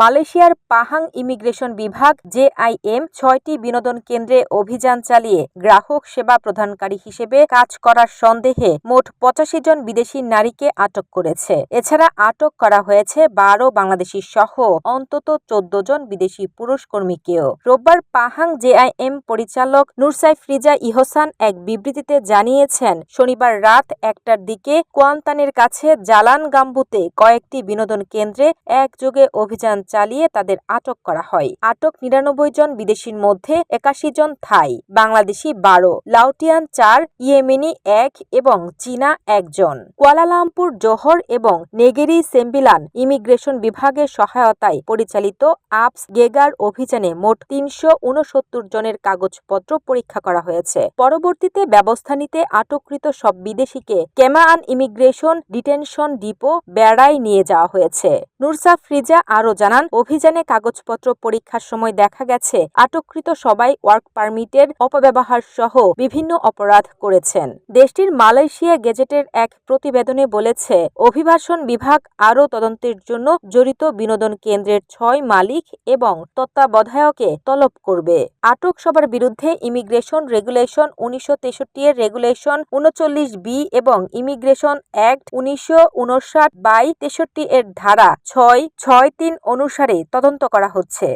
মালয়েশিয়ার Pahang immigration বিভাগ, JIM, ছয়টি বিনোদন কেন্দ্রে অভিযান চালিয়ে গ্রাহক সেবা প্রদানকারী হিসেবে কাজ করার সন্দেহে মোট পঁচাশি জন বিদেশি নারীকে আটক করেছে। এছাড়া আটক করা হয়েছে বারো বাংলাদেশি সহ অন্তত চোদ্দ জন বিদেশি পুরুষ কর্মীকেও রোববার পাহাং জেআইএম পরিচালক নুরসাই ফ্রিজা ইহসান এক বিবৃতিতে জানিয়েছেন, শনিবার রাত একটার দিকে কোয়ান্তানের কাছে জালান গাম্বুতে কয়েকটি বিনোদন কেন্দ্রে একযোগে অভিযান চালিয়ে তাদের আটক করা হয়। আটক নিরানব্বই জন বিদেশির মধ্যে একাশি জন থাই। বাংলাদেশি বারো লাউটিয়ান চার, ইয়েমেনি এক এবং চীনা একজন কুয়ালালামপুর, জোহর এবং নেগেরি সেম্বিলান ইমিগ্রেশন বিভাগের সহায়তায় পরিচালিত আপস গেগার অভিযানে মোট তিনশো উনসত্তর জনের কাগজপত্র পরীক্ষা করা হয়েছে। পরবর্তীতে ব্যবস্থা নিতে আটককৃত সব বিদেশিকে কেমাআন ইমিগ্রেশন ডিটেনশন ডিপো বেড়ায় নিয়ে যাওয়া হয়েছে। নুরসা ফ্রিজা আরও জানান অভিযানে কাগজপত্র পরীক্ষার সময় দেখা গেছে, আটককৃত সবাই ওয়ার্ক পারমিটের অপব্যবহার সহ বিভিন্ন অপরাধ করেছেন। দেশটির মালয়েশিয়া গেজেটের এক প্রতিবেদনে বলেছে, অভিবাসন বিভাগ আরও তদন্তের জন্য জড়িত বিনোদন কেন্দ্রের ছয় মালিক এবং তত্ত্বাবধায়কে তলব করবে। আটক সবার বিরুদ্ধে ইমিগ্রেশন রেগুলেশন উনিশশো তেষট্টি এর রেগুলেশন উনচল্লিশ বি এবং ইমিগ্রেশন অ্যাক্ট উনিশশো উনষাট বাই তেষট্টি এর ধারা ছয় ছয় তিন অনুসারে তদন্ত করা হচ্ছে।